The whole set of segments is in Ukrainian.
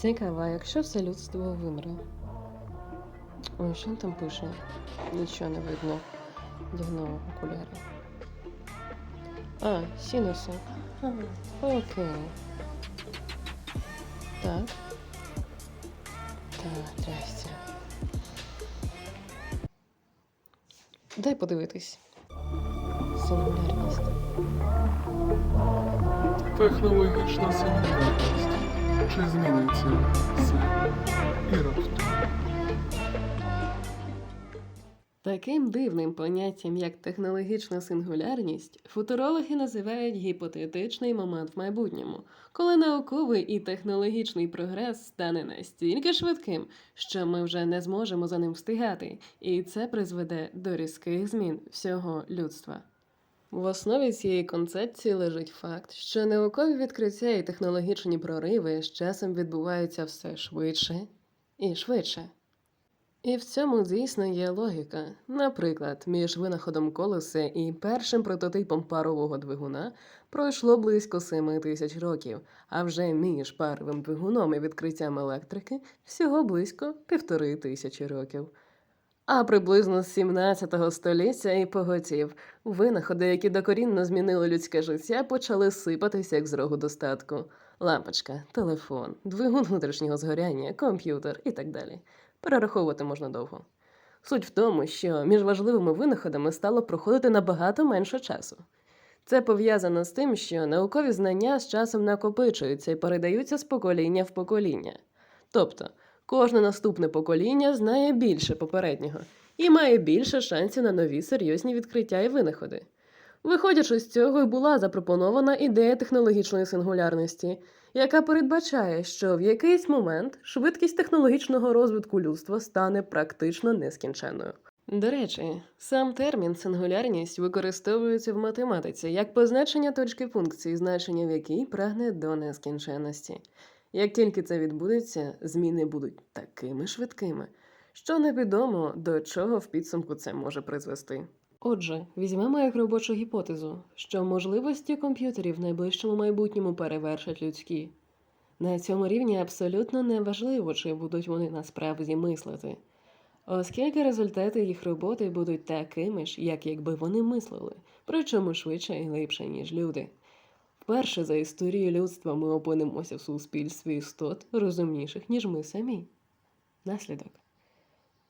Цікаво, а якщо все людство вимре? Ой, що він там пише? Нічого не видно. Дягну окуляри. А, синуси. А, окей. Так. Так, здрасте. Дай подивитись. Сингулярність. Технологічна сингулярність. Чи зміниться все і раптом? Таким дивним поняттям, як технологічна сингулярність, футурологи називають гіпотетичний момент в майбутньому, коли науковий і технологічний прогрес стане настільки швидким, що ми вже не зможемо за ним встигати, і це призведе до різких змін всього людства. В основі цієї концепції лежить факт, що наукові відкриття і технологічні прориви з часом відбуваються все швидше і швидше. І в цьому дійсно є логіка. Наприклад, між винаходом колеса і першим прототипом парового двигуна пройшло близько 7 тисяч років, а вже між паровим двигуном і відкриттям електрики всього близько півтори тисячі років. А приблизно з 17 століття і поготів винаходи, які докорінно змінили людське життя, почали сипатися як з рогу достатку. Лампочка, телефон, двигун внутрішнього згоряння, комп'ютер і так далі. Перераховувати можна довго. Суть в тому, що між важливими винаходами стало проходити набагато менше часу. Це пов'язано з тим, що наукові знання з часом накопичуються і передаються з покоління в покоління. Тобто, кожне наступне покоління знає більше попереднього і має більше шансів на нові серйозні відкриття і винаходи. Виходячи з цього, і була запропонована ідея технологічної сингулярності, яка передбачає, що в якийсь момент швидкість технологічного розвитку людства стане практично нескінченною. До речі, сам термін сингулярність використовується в математиці як позначення точки функції, значення в якій прагне до нескінченності. Як тільки це відбудеться, зміни будуть такими швидкими, що невідомо до чого в підсумку це може призвести. Отже, візьмемо як робочу гіпотезу, що можливості комп'ютерів в найближчому майбутньому перевершать людські. На цьому рівні абсолютно неважливо, чи будуть вони насправді мислити, оскільки результати їх роботи будуть такими ж, як якби вони мислили, причому швидше і глибше, ніж люди. Вперше за історію людства ми опинимося в суспільстві істот розумніших, ніж ми самі. Наслідок.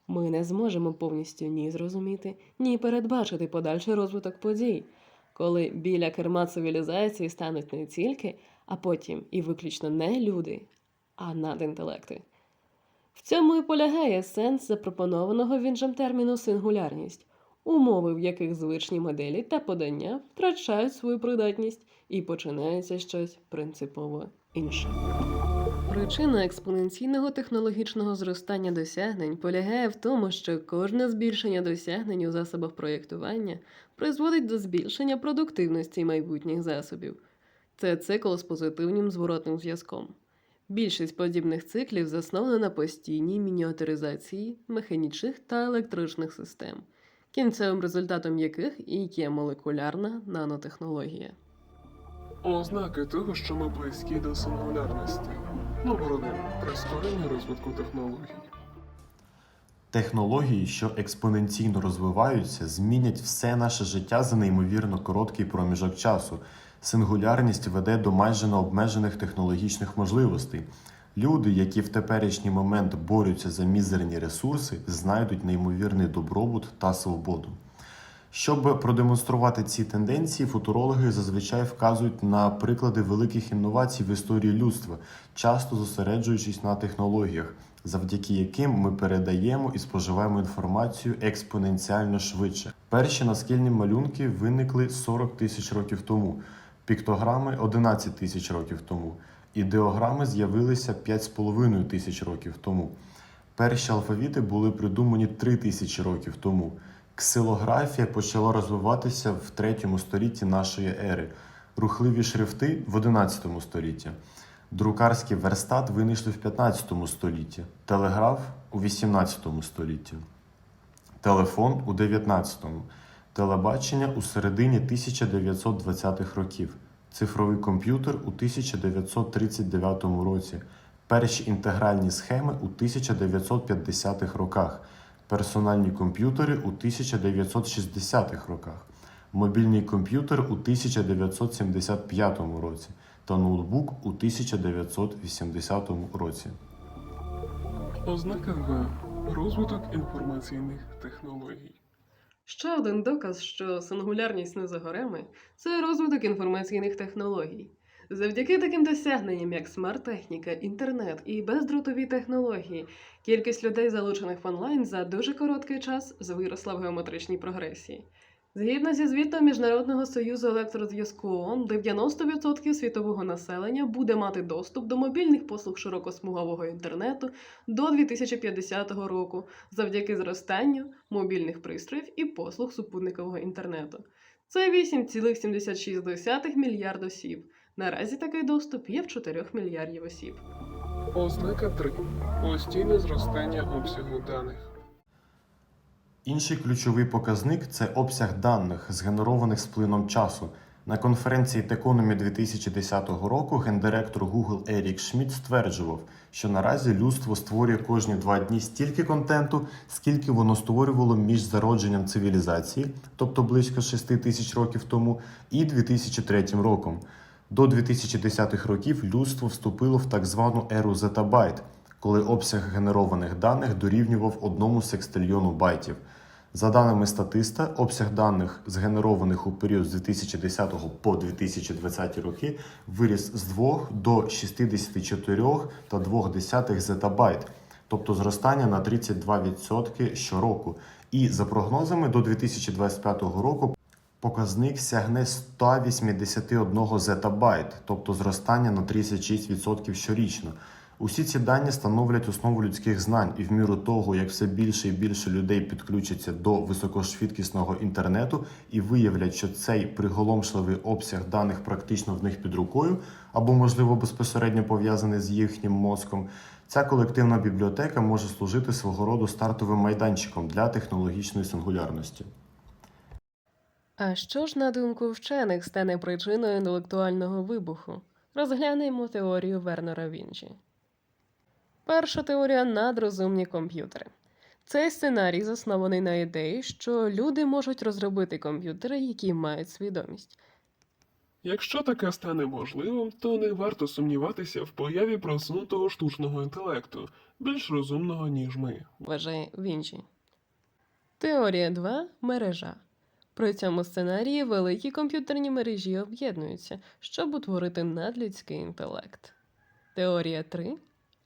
Ми не зможемо повністю ні зрозуміти, ні передбачити подальший розвиток подій, коли біля керма цивілізації стануть не тільки, а потім і виключно не люди, а надінтелекти. В цьому і полягає сенс запропонованого вінжем терміну сингулярність, умови, в яких звичні моделі та подання втрачають свою придатність і починається щось принципово інше. Причина експоненційного технологічного зростання досягнень полягає в тому, що кожне збільшення досягнень у засобах проєктування призводить до збільшення продуктивності майбутніх засобів. Це цикл з позитивним зворотним зв'язком. Більшість подібних циклів заснована на постійній мініатюризації механічних та електричних систем, кінцевим результатом яких і є молекулярна нанотехнологія. Ознаки того, що ми близькі до сингулярності. Номер один. Прискорення розвитку технологій. Технології, що експоненційно розвиваються, змінять все наше життя за неймовірно короткий проміжок часу. Сингулярність веде до майже необмежених технологічних можливостей. Люди, які в теперішній момент борються за мізерні ресурси, знайдуть неймовірний добробут та свободу. Щоб продемонструвати ці тенденції, футурологи зазвичай вказують на приклади великих інновацій в історії людства, часто зосереджуючись на технологіях, завдяки яким ми передаємо і споживаємо інформацію експоненціально швидше. Перші наскільні малюнки виникли 40 тисяч років тому, піктограми 11 тисяч років тому, ідеограми з'явилися 5,5 тисяч років тому. Перші алфавіти були придумані 3 тисячі років тому. Ксилографія почала розвиватися в третьому столітті нашої ери, рухливі шрифти в 11 столітті. Друкарський верстат винайшли в 15 столітті, телеграф у 18 столітті, телефон у 19-му, телебачення у середині 1920-х років, цифровий комп'ютер у 1939 році, перші інтегральні схеми у 1950-х роках, персональні комп'ютери у 1960-х роках, мобільний комп'ютер у 1975 році та ноутбук у 1980 році. Ознака 2. Розвиток інформаційних технологій. Ще один доказ, що сингулярність не за горами це розвиток інформаційних технологій. Завдяки таким досягненням, як смарт-техніка, інтернет і бездротові технології, кількість людей, залучених в онлайн, за дуже короткий час виросла в геометричній прогресії. Згідно зі звітом Міжнародного союзу електрозв'язку ООН, 90% світового населення буде мати доступ до мобільних послуг широкосмугового інтернету до 2050 року завдяки зростанню мобільних пристроїв і послуг супутникового інтернету. Це 8,76 мільярд осіб. Наразі такий доступ є в 4 мільярдів осіб. Ознака 3. Постійне зростання обсягу даних. Інший ключовий показник це обсяг даних, згенерованих з плином часу. На конференції Techonomy 2010 року гендиректор Google Ерік Шмідт стверджував, що наразі людство створює кожні два дні стільки контенту, скільки воно створювало між зародженням цивілізації, тобто близько 6 тисяч років тому, і 2003 роком. До 2010-х років людство вступило в так звану еру зетабайт, коли обсяг генерованих даних дорівнював одному секстильйону байтів. За даними статиста, обсяг даних, згенерованих у період з 2010 по 2020 роки, виріс з 2 до 64,2 зетабайт, тобто зростання на 32% щороку. І за прогнозами до 2025 року показник сягне 181 зетабайт, тобто зростання на 36% щорічно. Усі ці дані становлять основу людських знань, і в міру того, як все більше і більше людей підключаться до високошвидкісного інтернету і виявлять, що цей приголомшливий обсяг даних практично в них під рукою, або, можливо, безпосередньо пов'язаний з їхнім мозком, ця колективна бібліотека може служити свого роду стартовим майданчиком для технологічної сингулярності. А що ж, на думку вчених, стане причиною інтелектуального вибуху? Розглянемо теорію Вернера Вінчі. Перша теорія надрозумні комп'ютери. Цей сценарій заснований на ідеї, що люди можуть розробити комп'ютери, які мають свідомість. Якщо таке стане можливим, то не варто сумніватися в появі просунутого штучного інтелекту, більш розумного, ніж ми. вважає Вінчі. Теорія 2 мережа. При цьому сценарії великі комп'ютерні мережі об'єднуються, щоб утворити надлюдський інтелект. Теорія 3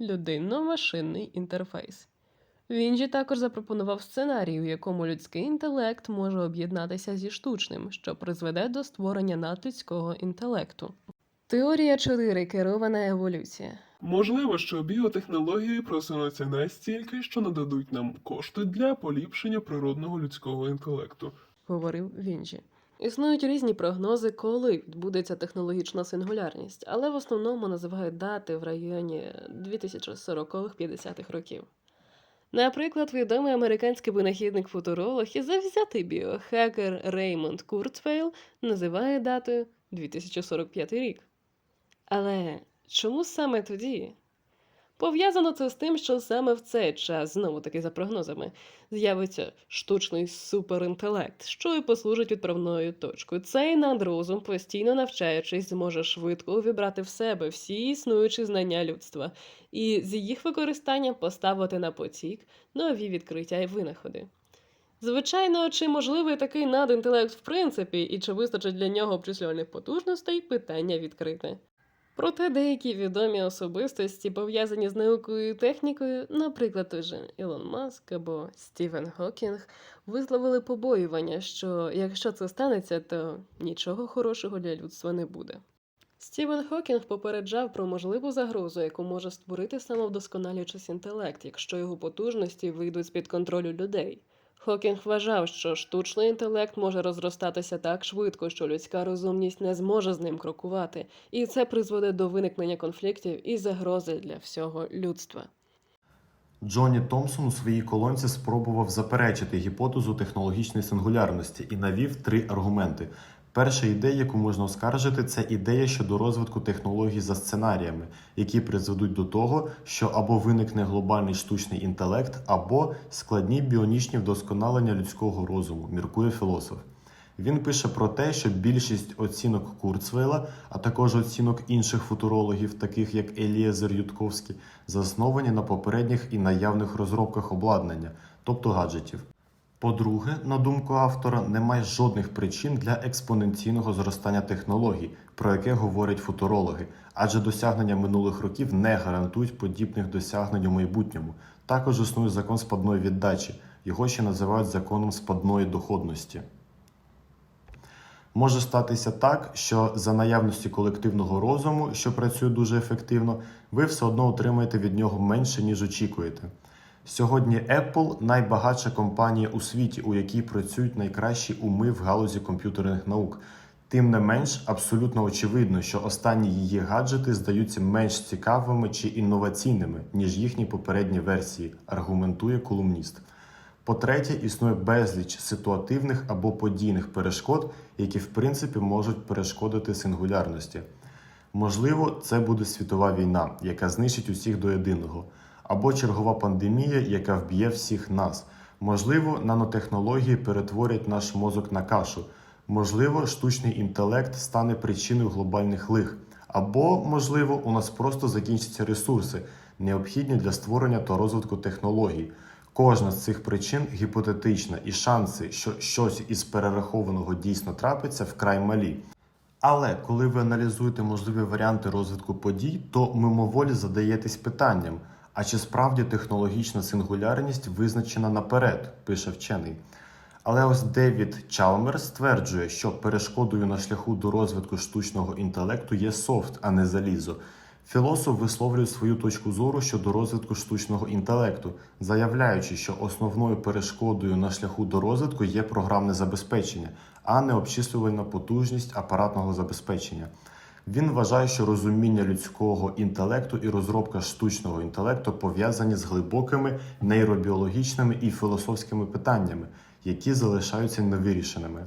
людинно-машинний інтерфейс. Вінчі також запропонував сценарій, у якому людський інтелект може об'єднатися зі штучним, що призведе до створення надлюдського інтелекту. Теорія 4 керована еволюція. Можливо, що біотехнології просунуться настільки, що нададуть нам кошти для поліпшення природного людського інтелекту. Говорив Вінчі. Існують різні прогнози, коли відбудеться технологічна сингулярність, але в основному називають дати в районі 2040-50-х років. Наприклад, відомий американський винахідник-футуролог і завзятий біохакер Реймонд Курцфейл називає датою 2045 рік. Але чому саме тоді? Пов'язано це з тим, що саме в цей час, знову таки за прогнозами, з'явиться штучний суперінтелект, що і послужить відправною точкою. Цей надрозум, постійно навчаючись, зможе швидко увібрати в себе всі існуючі знання людства, і з їх використанням поставити на потік нові відкриття і винаходи. Звичайно, чи можливий такий надінтелект в принципі, і чи вистачить для нього обчислювальних потужностей, питання відкрите. Проте деякі відомі особистості, пов'язані з наукою і технікою, наприклад, той же Ілон Маск або Стівен Хокінг, висловили побоювання, що якщо це станеться, то нічого хорошого для людства не буде. Стівен Хокінг попереджав про можливу загрозу, яку може створити самовдосконалюючись інтелект, якщо його потужності вийдуть з-під контролю людей. Хокінг вважав, що штучний інтелект може розростатися так швидко, що людська розумність не зможе з ним крокувати, і це призведе до виникнення конфліктів і загрози для всього людства. Джонні Томпсон у своїй колонці спробував заперечити гіпотезу технологічної сингулярності і навів три аргументи. Перша ідея, яку можна оскаржити, це ідея щодо розвитку технологій за сценаріями, які призведуть до того, що або виникне глобальний штучний інтелект, або складні біонічні вдосконалення людського розуму, міркує філософ. Він пише про те, що більшість оцінок Курцвейла, а також оцінок інших футурологів, таких як Елієзер Ютковський, засновані на попередніх і наявних розробках обладнання, тобто гаджетів. По-друге, на думку автора, немає жодних причин для експоненційного зростання технологій, про яке говорять футурологи, адже досягнення минулих років не гарантують подібних досягнень у майбутньому. Також існує закон спадної віддачі, його ще називають законом спадної доходності. Може статися так, що за наявності колективного розуму, що працює дуже ефективно, ви все одно отримаєте від нього менше, ніж очікуєте. Сьогодні Apple найбагатша компанія у світі, у якій працюють найкращі уми в галузі комп'ютерних наук. Тим не менш, абсолютно очевидно, що останні її гаджети здаються менш цікавими чи інноваційними, ніж їхні попередні версії, аргументує колумніст. По-третє, існує безліч ситуативних або подійних перешкод, які в принципі можуть перешкодити сингулярності. Можливо, це буде світова війна, яка знищить усіх до єдиного, або чергова пандемія, яка вб'є всіх нас. Можливо, нанотехнології перетворять наш мозок на кашу. Можливо, штучний інтелект стане причиною глобальних лих. Або, можливо, у нас просто закінчаться ресурси, необхідні для створення та розвитку технологій. Кожна з цих причин гіпотетична, і шанси, що щось із перерахованого дійсно трапиться, вкрай малі. Але коли ви аналізуєте можливі варіанти розвитку подій, то мимоволі задаєтесь питанням: а чи справді технологічна сингулярність визначена наперед, пише вчений. Але ось Девід Чалмерс стверджує, що перешкодою на шляху до розвитку штучного інтелекту є софт, а не залізо. Філософ висловлює свою точку зору щодо розвитку штучного інтелекту, заявляючи, що основною перешкодою на шляху до розвитку є програмне забезпечення, а не обчислювальна потужність апаратного забезпечення. Він вважає, що розуміння людського інтелекту і розробка штучного інтелекту пов'язані з глибокими нейробіологічними і філософськими питаннями, які залишаються невирішеними.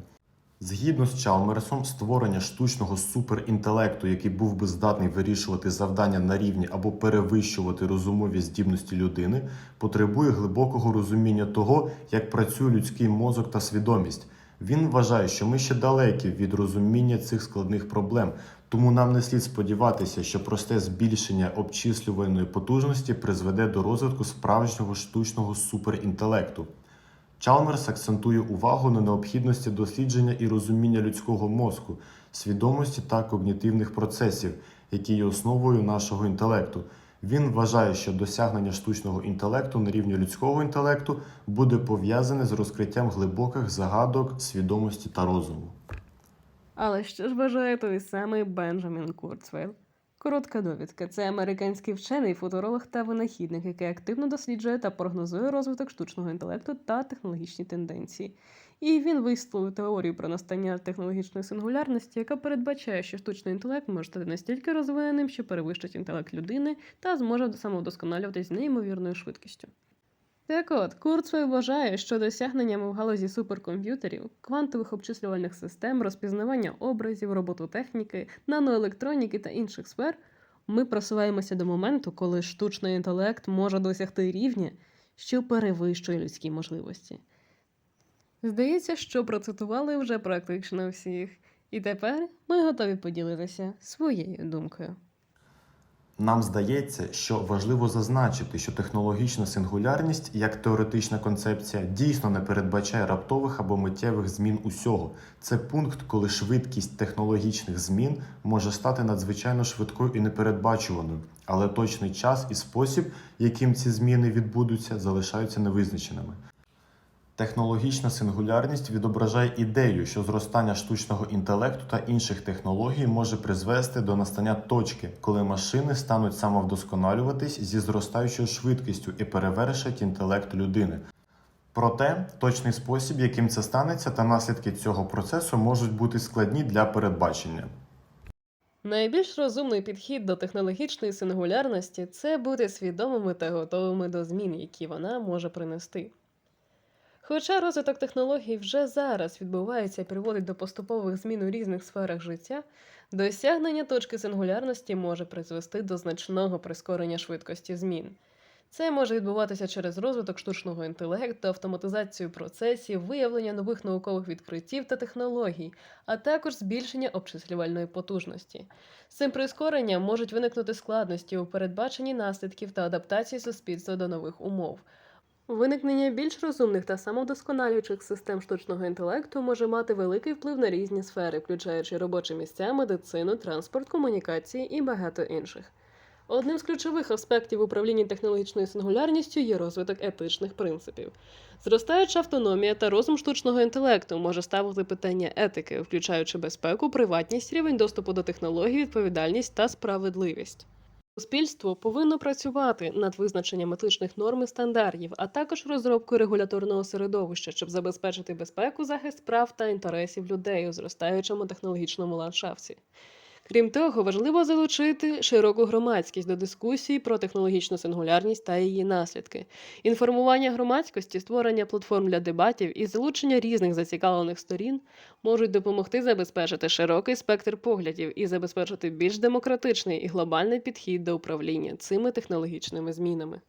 Згідно з Чалмерсом, створення штучного суперінтелекту, який був би здатний вирішувати завдання на рівні або перевищувати розумові здібності людини, потребує глибокого розуміння того, як працює людський мозок та свідомість. Він вважає, що ми ще далекі від розуміння цих складних проблем, тому нам не слід сподіватися, що просте збільшення обчислювальної потужності призведе до розвитку справжнього штучного суперінтелекту. Чалмерс акцентує увагу на необхідності дослідження і розуміння людського мозку, свідомості та когнітивних процесів, які є основою нашого інтелекту. Він вважає, що досягнення штучного інтелекту на рівні людського інтелекту буде пов'язане з розкриттям глибоких загадок свідомості та розуму. Але що ж вважає той самий Бенджамін Курцвейл? Коротка довідка. Це американський вчений, футуролог та винахідник, який активно досліджує та прогнозує розвиток штучного інтелекту та технологічні тенденції. І він висловив теорію про настання технологічної сингулярності, яка передбачає, що штучний інтелект може стати настільки розвиненим, що перевищить інтелект людини та зможе самовдосконалюватись з неймовірною швидкістю. Так от, Курцвей вважає, що досягненнями в галузі суперкомп'ютерів, квантових обчислювальних систем, розпізнавання образів, робототехніки, наноелектроніки та інших сфер, ми просуваємося до моменту, коли штучний інтелект може досягти рівня, що перевищує людські можливості. Здається, що процитували вже практично всіх, і тепер ми готові поділитися своєю думкою. Нам здається, що важливо зазначити, що технологічна сингулярність як теоретична концепція дійсно не передбачає раптових або миттєвих змін усього. Це пункт, коли швидкість технологічних змін може стати надзвичайно швидкою і непередбачуваною, але точний час і спосіб, яким ці зміни відбудуться, залишаються невизначеними. Технологічна сингулярність відображає ідею, що зростання штучного інтелекту та інших технологій може призвести до настання точки, коли машини стануть самовдосконалюватись зі зростаючою швидкістю і перевершать інтелект людини. Проте точний спосіб, яким це станеться, та наслідки цього процесу можуть бути складні для передбачення. Найбільш розумний підхід до технологічної сингулярності це бути свідомими та готовими до змін, які вона може принести. Хоча розвиток технологій вже зараз відбувається і приводить до поступових змін у різних сферах життя, досягнення точки сингулярності може призвести до значного прискорення швидкості змін. Це може відбуватися через розвиток штучного інтелекту, автоматизацію процесів, виявлення нових наукових відкриттів та технологій, а також збільшення обчислювальної потужності. З цим прискоренням можуть виникнути складності у передбаченні наслідків та адаптації суспільства до нових умов. Виникнення більш розумних та самовдосконалюючих систем штучного інтелекту може мати великий вплив на різні сфери, включаючи робочі місця, медицину, транспорт, комунікації і багато інших. Одним з ключових аспектів управління технологічною сингулярністю є розвиток етичних принципів. Зростаюча автономія та розум штучного інтелекту може ставити питання етики, включаючи безпеку, приватність, рівень доступу до технологій, відповідальність та справедливість. Суспільство повинно працювати над визначенням етичних норм і стандартів, а також розробкою регуляторного середовища, щоб забезпечити безпеку, захист прав та інтересів людей у зростаючому технологічному ландшафті. Крім того, важливо залучити широку громадськість до дискусії про технологічну сингулярність та її наслідки. Інформування громадськості, створення платформ для дебатів і залучення різних зацікавлених сторін можуть допомогти забезпечити широкий спектр поглядів і забезпечити більш демократичний і глобальний підхід до управління цими технологічними змінами.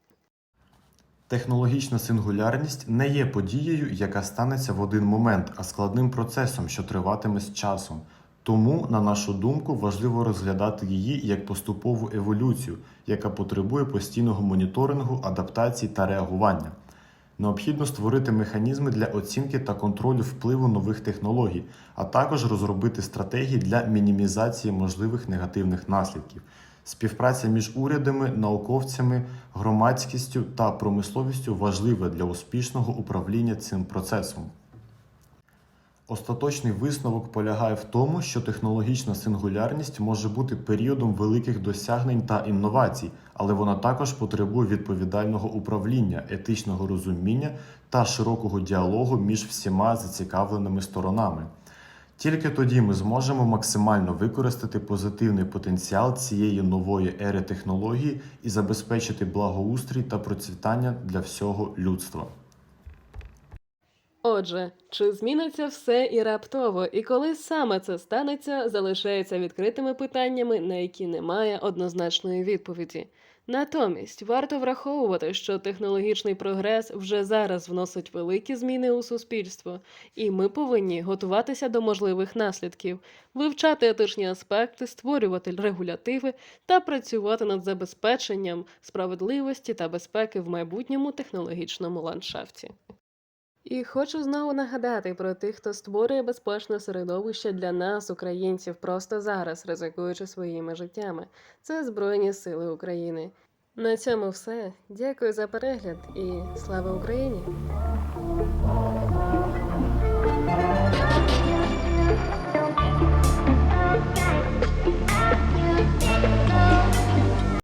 Технологічна сингулярність не є подією, яка станеться в один момент, а складним процесом, що триватиме з часом. Тому, на нашу думку, важливо розглядати її як поступову еволюцію, яка потребує постійного моніторингу, адаптації та реагування. Необхідно створити механізми для оцінки та контролю впливу нових технологій, а також розробити стратегії для мінімізації можливих негативних наслідків. Співпраця між урядами, науковцями, громадськістю та промисловістю важлива для успішного управління цим процесом. Остаточний висновок полягає в тому, що технологічна сингулярність може бути періодом великих досягнень та інновацій, але вона також потребує відповідального управління, етичного розуміння та широкого діалогу між всіма зацікавленими сторонами. Тільки тоді ми зможемо максимально використати позитивний потенціал цієї нової ери технології і забезпечити благоустрій та процвітання для всього людства. Отже, чи зміниться все і раптово, і коли саме це станеться, залишається відкритими питаннями, на які немає однозначної відповіді. Натомість варто враховувати, що технологічний прогрес вже зараз вносить великі зміни у суспільство, і ми повинні готуватися до можливих наслідків, вивчати етичні аспекти, створювати регулятиви та працювати над забезпеченням справедливості та безпеки в майбутньому технологічному ландшафті. І хочу знову нагадати про тих, хто створює безпечне середовище для нас, українців, просто зараз, ризикуючи своїми життями. Це Збройні Сили України. На цьому все. Дякую за перегляд і слава Україні!